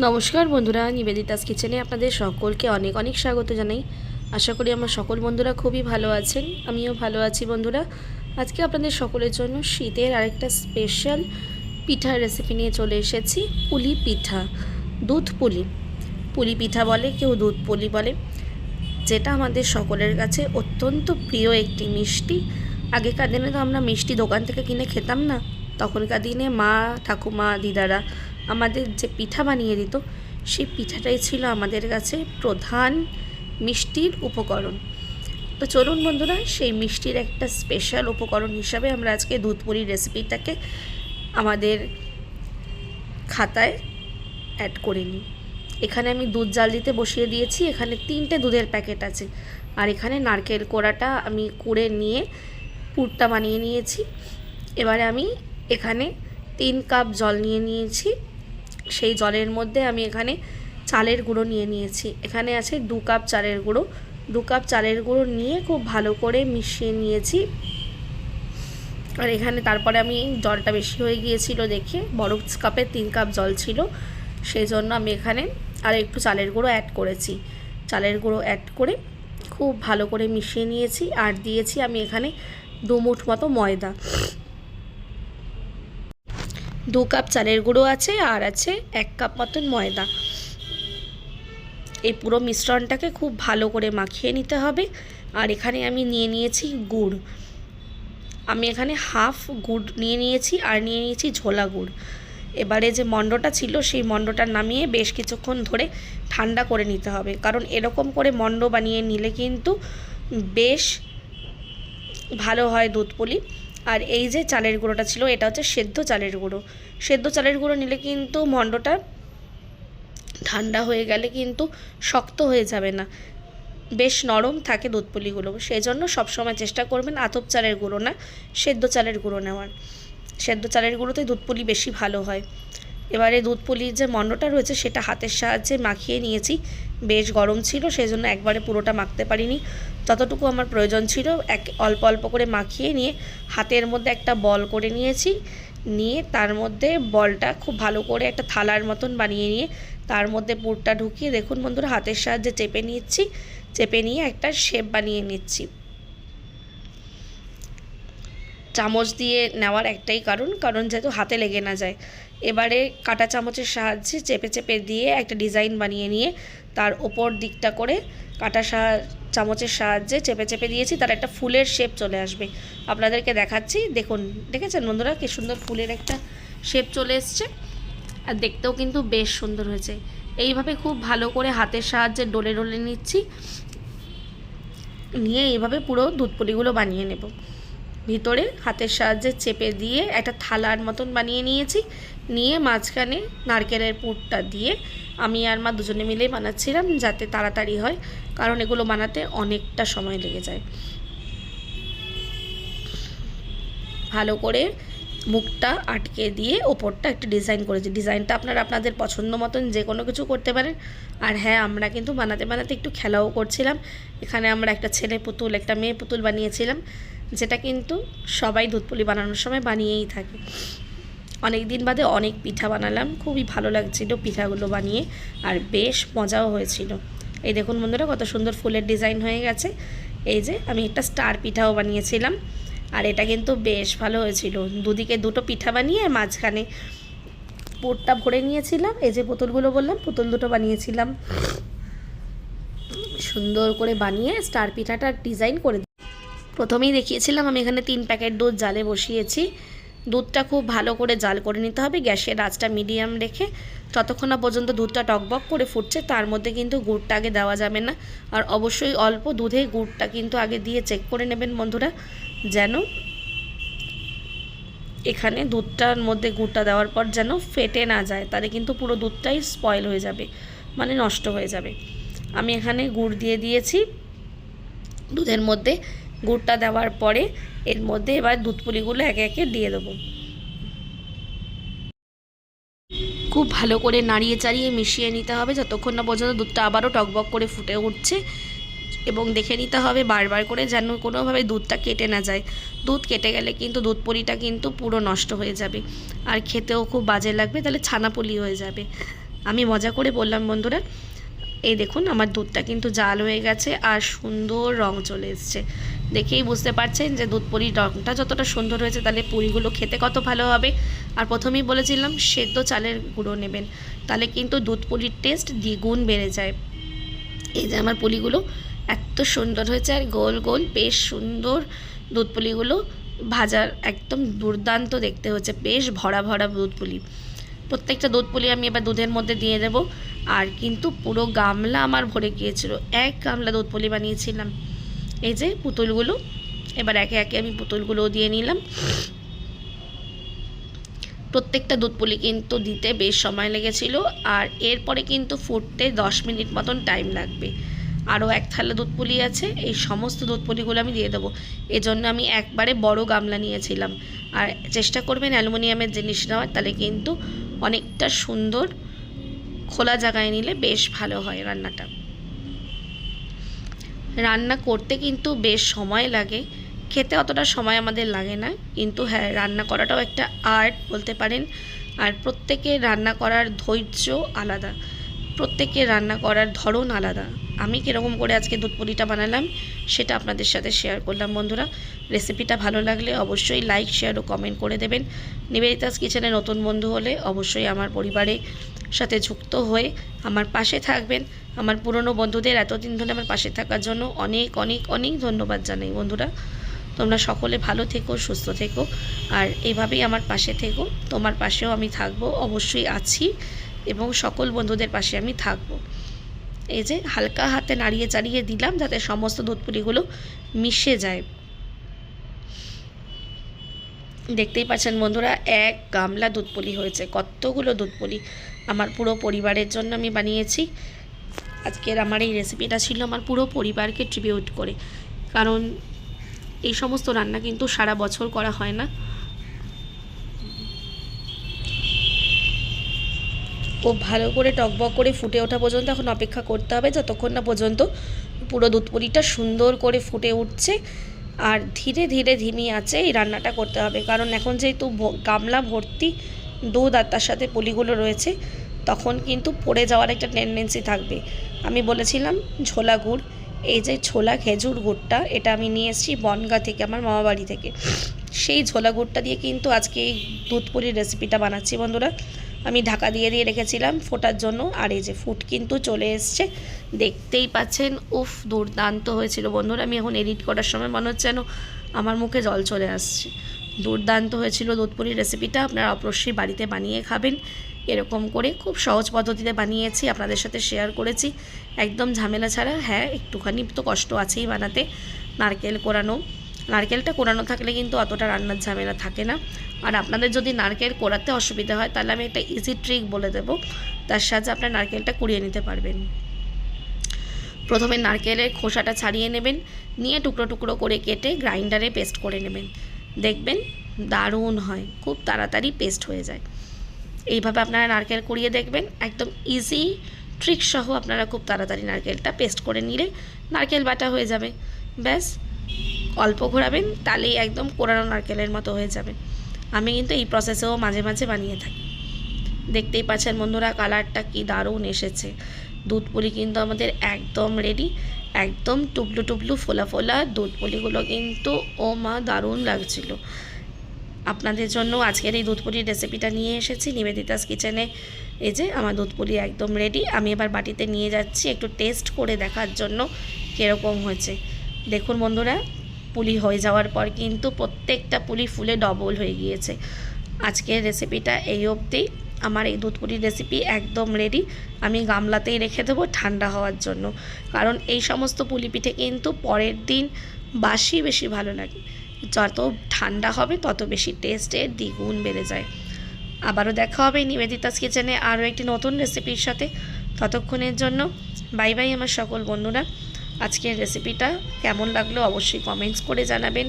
নমস্কার বন্ধুরা, নিবেদিতাস কিচেনে আপনাদের সকলকে অনেক অনেক স্বাগত জানাই। আশা করি আমার সকল বন্ধুরা খুবই ভালো আছেন, আমিও ভালো আছি বন্ধুরা। আজকে আপনাদের সকলের জন্য শীতের আরেকটা স্পেশাল পিঠার রেসিপি নিয়ে চলে এসেছি, পুলি পিঠা, দুধ পুলি। পুলি পিঠা বলে, কেউ দুধ পুলি বলে, যেটা আমাদের সকলের কাছে অত্যন্ত প্রিয় একটি মিষ্টি। আগেকার দিনে তো আমরা মিষ্টি দোকান থেকে কিনে খেতাম না, তখনকার দিনে মা, ঠাকুমা, দিদারা আমাদের যে পিঠা বানিয়ে দিত, সেই পিঠাটাই ছিল আমাদের কাছে প্রধান মিষ্টির উপকরণ। তো চলুন বন্ধুরা, সেই মিষ্টির একটা স্পেশাল উপকরণ হিসাবে আমরা আজকে দুধ পুরির রেসিপিটাকে আমাদের খাতায় অ্যাড করে নিই। এখানে আমি দুধ জাল দিতে বসিয়ে দিয়েছি, এখানে তিনটে দুধের প্যাকেট আছে। আর এখানে নারকেল কোড়াটা আমি কুড়ে নিয়ে পুরটা বানিয়ে নিয়েছি। এবারে আমি এখানে তিন কাপ জল নিয়ে নিয়েছি। সেই জলের মধ্যে আমি এখানে চালের গুঁড়ো নিয়ে নিয়েছি। এখানে আছে দু কাপ চালের গুঁড়ো। দু কাপ চালের গুঁড়ো নিয়ে খুব ভালো করে মিশিয়ে নিয়েছি। আর এখানে তারপরে আমি জলটা বেশি হয়ে গিয়েছিল দেখে বড় কাপের তিন কাপ জল ছিল। সেই জন্য আমি এখানে আর একটু চালের গুঁড়ো অ্যাড করেছি। চালের গুঁড়ো অ্যাড করে খুব ভালো করে মিশিয়ে নিয়েছি। আর দিয়েছি আমি এখানে দু মুঠ মতো ময়দা। দু কাপ চালের গুঁড়ো আছে আর আছে এক কাপ মতন ময়দা। এই পুরো মিশ্রণটাকে খুব ভালো করে মাখিয়ে নিতে হবে। আর এখানে আমি নিয়ে নিয়েছি গুড়। আমি এখানে হাফ গুড় নিয়ে নিয়েছি আর নিয়ে নিয়েছি ঝোলা গুড়। এবারে যে মণ্ডটা ছিল সেই মণ্ডটা নামিয়ে বেশ কিছুক্ষণ ধরে ঠান্ডা করে নিতে হবে। কারণ এরকম করে মণ্ড বানিয়ে নিলে কিন্তু বেশ ভালো হয় দুধ পুলি। আর এই যে চালের গুঁড়োটা ছিল, এটা হচ্ছে সেদ্ধ চালের গুঁড়ো। সেদ্ধ চালের গুঁড়ো নিলে কিন্তু মণ্ডটা ঠান্ডা হয়ে গেলে কিন্তু শক্ত হয়ে যাবে না। বেশ নরম থাকে দুধ পুলিগুলো সেই জন্য সবসময় চেষ্টা করবেন আতপ চালের গুঁড়ো না, সেদ্ধ চালের গুঁড়ো নেওয়ার। সেদ্ধ চালের গুঁড়োতে দুধপুলি বেশি ভালো হয়। এবারে দুধপুলির যে মণ্ডটা রয়েছে, সেটা হাতের সাহায্যে মাখিয়ে নিয়েছি। বেশ গরম ছিল সেই জন্য একবারে পুরোটা মাখতে পারিনি। যতটুকু আমার প্রয়োজন ছিল, এক অল্প অল্প করে মাখিয়ে নিয়ে হাতের মধ্যে একটা বল করে নিয়েছি, নিয়ে তার মধ্যে বলটা খুব ভালো করে একটা থালার মতন বানিয়ে নিয়ে তার মধ্যে পুরটা ঢুকিয়ে দেখুন বন্ধুরা, হাতের সাহায্যে চেপে নিচ্ছি, চেপে নিয়ে একটা শেপ বানিয়ে নিচ্ছি। চামচ দিয়ে নেওয়ার একটাই কারণ কারণ যেহেতু হাতে লেগে না যায়। এবারে কাটা চামচের সাহায্যে চেপে চেপে দিয়ে একটা ডিজাইন বানিয়ে নিয়ে তার ওপর দিকটা করে কাটা চামচের সাহায্যে চেপে চেপে দিয়েছি, তার একটা ফুলের শেপ চলে আসবে। আপনাদেরকে দেখাচ্ছি, দেখুন, দেখেছেন বন্ধুরা কি সুন্দর ফুলের একটা শেপ চলে এসছে? আর দেখতেও কিন্তু বেশ সুন্দর হয়েছে। এইভাবে খুব ভালো করে হাতের সাহায্যে ডলে ডলে নিচ্ছি, নিয়ে এইভাবে পুরো দুধপুলিগুলো বানিয়ে নেব। ভিতরে হাতের সাহায্যে চেপে দিয়ে একটা থালার মতন বানিয়ে নিয়েছি। নিয়ে মাঝখানে নারকেলের পুরটা দিয়ে আমি আর মা দুজনে মিলেই বানাচ্ছিলাম যাতে তাড়াতাড়ি হয়, কারণ এগুলো বানাতে অনেকটা সময় লেগে যায়। ভালো করে মুখটা আটকে দিয়ে ওপরটা একটু ডিজাইন করেছি। ডিজাইনটা আপনারা আপনাদের পছন্দ মতন যে কোনো কিছু করতে পারেন। আর হ্যাঁ আমরা কিন্তু বানাতে বানাতে একটু খেলাও করছিলাম। এখানে আমরা একটা ছেলে পুতুল, একটা মেয়ে পুতুল বানিয়েছিলাম। যেটা কিন্তু সবাই দুধপুলি বানানোর সময় বানিয়েই থাকে। অনেক দিন বাদে অনেক পিঠা বানালাম, খুবই ভালো লাগছিল পিঠাগুলো বানিয়ে আর বেশ মজাও হয়েছিল। এই দেখুন বন্ধুরা, কত সুন্দর ফুলের ডিজাইন হয়ে গেছে। এই যে আমি একটা স্টার পিঠাও বানিয়েছিলাম আর এটা কিন্তু বেশ ভালো হয়েছিল। দুদিকে দুটো পিঠা বানিয়ে মাঝখানে পোটটা ভরে নিয়েছিলাম। এই যে পুতুলগুলো বললাম, পুতুল দুটো বানিয়েছিলাম। সুন্দর করে বানিয়ে স্টার পিঠাটা ডিজাইন করে প্রথমেই দেখিয়েছিলাম, আমি এখানে তিন প্যাকেট দুধ জালে বসিয়েছি। দুধটা খুব ভালো করে জাল করে নিতে হবে, গ্যাসের আঁচটা মিডিয়াম রেখে ততক্ষণ না পর্যন্ত দুধটা টকবক করে ফুটছে, তার মধ্যে কিন্তু গুড়টা আগে দেওয়া যাবে না। আর অবশ্যই অল্প দুধে গুড়টা কিন্তু আগে দিয়ে চেক করে নেবেন বন্ধুরা, যেন এখানে দুধটার মধ্যে গুড়টা দেওয়ার পর যেন ফেটে না যায়, তাহলে কিন্তু পুরো দুধটাই স্পয়েল হয়ে যাবে মানে নষ্ট হয়ে যাবে। আমি এখানে গুড় দিয়ে দিয়েছি, দুধের মধ্যে গুড়টা দেওয়ার পরে এর মধ্যে এবার দুধ পুলিগুলো একে একে দিয়ে দেবো। খুব ভালো করে নাড়িয়ে চাড়িয়ে মিশিয়ে নিতে হবে, যতক্ষণ না পর্যন্ত দুধটা আবারও টকবক করে ফুটে উঠছে এবং দেখে নিতে হবে বারবার করে যেন কোনোভাবে দুধটা কেটে না যায়। দুধ কেটে গেলে কিন্তু দুধ পুলিটা কিন্তু পুরো নষ্ট হয়ে যাবে আর খেতেও খুব বাজে লাগবে, তাহলে ছানা পুলি হয়ে যাবে। আমি মজা করে বললাম, বন্ধুরা, এই দেখুন আমার দুধটা কিন্তু জাল হয়ে গেছে আর সুন্দর রং চলে এসছে। দেখেই বুঝতে পারছেন যে দুধ পুরির রংটা যতটা সুন্দর হয়েছে, তাহলে পুরিগুলো খেতে কত ভালো হবে। আর প্রথমেই বলেছিলাম, সেদ্ধ চালের গুঁড়ো নেবেন, তাহলে কিন্তু দুধ পুরির টেস্ট দ্বিগুণ বেড়ে যায়। এই যে আমার পুলিগুলো এত সুন্দর হয়েছে, আর গোল গোল বেশ সুন্দর দুধ পুলিগুলো ভাজার একদম দুর্দান্ত দেখতে হচ্ছে বেশ ভরা ভরা দুধ পুলি প্রত্যেকটা দুধ পুলি আমি এবার দুধের মধ্যে দিয়ে দেবো। আর কিন্তু পুরো গামলা আমার ভরে গিয়েছিল, এক গামলা দুধ পুলি বানিয়েছিলাম। এই যে পুতুলগুলো। এবার একে একে আমি পুতুলগুলোও দিয়ে নিলাম। প্রত্যেকটা দুধ পুলি কিন্তু দিতে বেশ সময় লেগেছিল আর এরপরে কিন্তু ফুটতে দশ মিনিট মতন টাইম লাগবে। আরও এক থালা দুধ পুলি আছে, এই সমস্ত দুধ পুলিগুলো আমি দিয়ে দেবো। এজন্য আমি একবারে বড় গামলা নিয়েছিলাম। আর চেষ্টা করবেন অ্যালুমিনিয়ামের জিনিস নেওয়ার, তাহলে কিন্তু অনেকটা সুন্দর খোলা জায়গায় নিলে বেশ ভালো হয় রান্নাটা। রান্না করতে কিন্তু বেশ সময় লাগে। খেতে অতটা সময় আমাদের লাগে না। কিন্তু হ্যাঁ রান্না করাটাও একটা আর্ট বলতে পারেন। আর প্রত্যেকের রান্না করার ধৈর্য আলাদা। প্রত্যেকের রান্না করার ধরন আলাদা। আমি কীরকম করে আজকে দুধ পুরিটা বানালাম, সেটা আপনাদের সাথে শেয়ার করলাম বন্ধুরা। রেসিপিটা ভালো লাগলে অবশ্যই লাইক শেয়ার ও কমেন্ট করে দেবেন। নিবেদিতাস কিচেনে নতুন বন্ধু হলে অবশ্যই আমার পরিবারে সাথে যুক্ত হয়ে আমার পাশে থাকবেন। আমার পুরনো বন্ধুদের এতদিন ধরে আমার পাশে থাকার জন্য অনেক অনেক অনেক ধন্যবাদ জানাই বন্ধুরা। তোমরা সকলে ভালো থেকো, সুস্থ থেকো। আর এভাবেই আমার পাশে থেকো। তোমার পাশেও আমি থাকব, অবশ্যই আছি এবং সকল বন্ধুদের পাশে আমি থাকব। এই যে হালকা হাতে নাড়িয়ে চাড়িয়ে দিলাম যাতে সমস্ত দুধপুলিগুলো মিশে যায়। দেখতেই পাচ্ছেন বন্ধুরা, এক গামলা দুধপুলি হয়েছে, কতগুলো দুধপুলি আমার পুরো পরিবারের জন্য আমি বানিয়েছি। আজকের আমার এই রেসিপিটা ছিল আমার পুরো পরিবারকে ট্রিবিউট করে, কারণ এই সমস্ত রান্না কিন্তু সারা বছর করা হয় না। খুব ভালো করে টকবক করে ফুটে ওঠা পর্যন্ত এখন অপেক্ষা করতে হবে, যতক্ষণ না পর্যন্ত পুরো দুধ পুরিটা সুন্দর করে ফুটে উঠছে। আর ধীরে ধীরে ধিমি আছে এই রান্নাটা করতে হবে। কারণ এখন যেহেতু গামলা ভর্তি দুধ আর তার সাথে পুলিগুলো রয়েছে, তখন কিন্তু পড়ে যাওয়ার একটা টেন্ডেন্সি থাকবে। আমি বলেছিলাম ছোলা গুড়, এই যে ছোলা খেজুর গুড়টা, এটা আমি নিয়ে এসেছি বনগা থেকে, আমার মামা বাড়ি থেকে। সেই ছোলা গুড়টা দিয়ে কিন্তু আজকে এই দুধ পুরির রেসিপিটা বানাচ্ছি বন্ধুরা। আমি ঢাকা দিয়ে দিয়ে রেখেছিলাম ফোটার জন্য। আর এই যে ফুট কিন্তু চলে এসছে। দেখতেই পাচ্ছেন, উফ, দুর্দান্ত হয়েছিল বন্ধুরা। আমি এখন এডিট করার সময় মনে হচ্ছে যেন আমার মুখে জল চলে আসছে। দুর্দান্ত হয়েছিল দুধপুরির রেসিপিটা আপনারা অবশ্যই বাড়িতে বানিয়ে খাবেন। এরকম করে খুব সহজ পদ্ধতিতে বানিয়েছি, আপনাদের সাথে শেয়ার করেছি। একদম ঝামেলা ছাড়া হ্যাঁ একটুখানি তো কষ্ট আছেই বানাতে। নারকেল কোরানো। নারকেলটা কোরানো থাকলে কিন্তু অতটা রান্নার ঝামেলা থাকে না। আর আপনাদের যদি নারকেল কোরাতে অসুবিধা হয়, তাহলে আমি একটা ইজি ট্রিক বলে দেব। তার সাহায্যে আপনার নারকেলটা কুড়িয়ে নিতে পারবেন। প্রথমে নারকেলের খোসাটা ছাড়িয়ে নেবেন, নিয়ে টুকরো টুকরো করে কেটে গ্রাইন্ডারে পেস্ট করে নেবেন। দেখবেন দারুণ হয়, খুব তাড়াতাড়ি পেস্ট হয়ে যায়। এইভাবে আপনারা নারকেল কুড়িয়ে দেখবেন, একদম ইজি ট্রিক সহ আপনারা খুব তাড়াতাড়ি নারকেলটা পেস্ট করে নিলে নারকেল বাটা হয়ে যাবে। ব্যাস। অল্প ঘোরাবেন, তাহলেই একদম কোরানো নারকেলের মতো হয়ে যাবে। আমি কিন্তু এই প্রসেসেও মাঝে মাঝে বানিয়ে থাকি। দেখতেই পাচ্ছেন বন্ধুরা কালারটা কি দারুণ এসেছে। দুধ পুলি কিন্তু আমাদের একদম রেডি একদম টুবলু টুবলু ফোলা ফোলা দুধ পুলিগুলো কিন্তু ও মা দারুণ লাগছিল। আপনাদের জন্য আজকের এই দুধ পুলির রেসিপিটা নিয়ে এসেছি, নিবেদিতাস কিচেনে এই যে আমার দুধ পুলি একদম রেডি আমি এবার বাটিতে নিয়ে যাচ্ছি, একটু টেস্ট করে দেখার জন্য কীরকম হয়েছে। দেখুন বন্ধুরা পুলি হয়ে যাওয়ার পর কিন্তু প্রত্যেকটা পুলি ফুলে ডবল হয়ে গিয়েছে। আজকের রেসিপিটা এই অবধি। আমার এই দুধ পুলির রেসিপি একদম রেডি আমি গামলাতেই রেখে দেবো ঠান্ডা হওয়ার জন্য। কারণ এই সমস্ত পুলি পিঠে কিন্তু পরের দিন বাসি বেশি ভালো লাগে। যত ঠান্ডা হবে, তত বেশি টেস্টের দ্বিগুণ বেড়ে যায়। আবারও দেখা হবে নিবেদিতাস কিচেনে আরও একটি নতুন রেসিপির সাথে। ততক্ষণের জন্য বাই বাই আমার সকল বন্ধুরা। আজকের রেসিপিটা কেমন লাগল অবশ্যই কমেন্টস করে জানাবেন।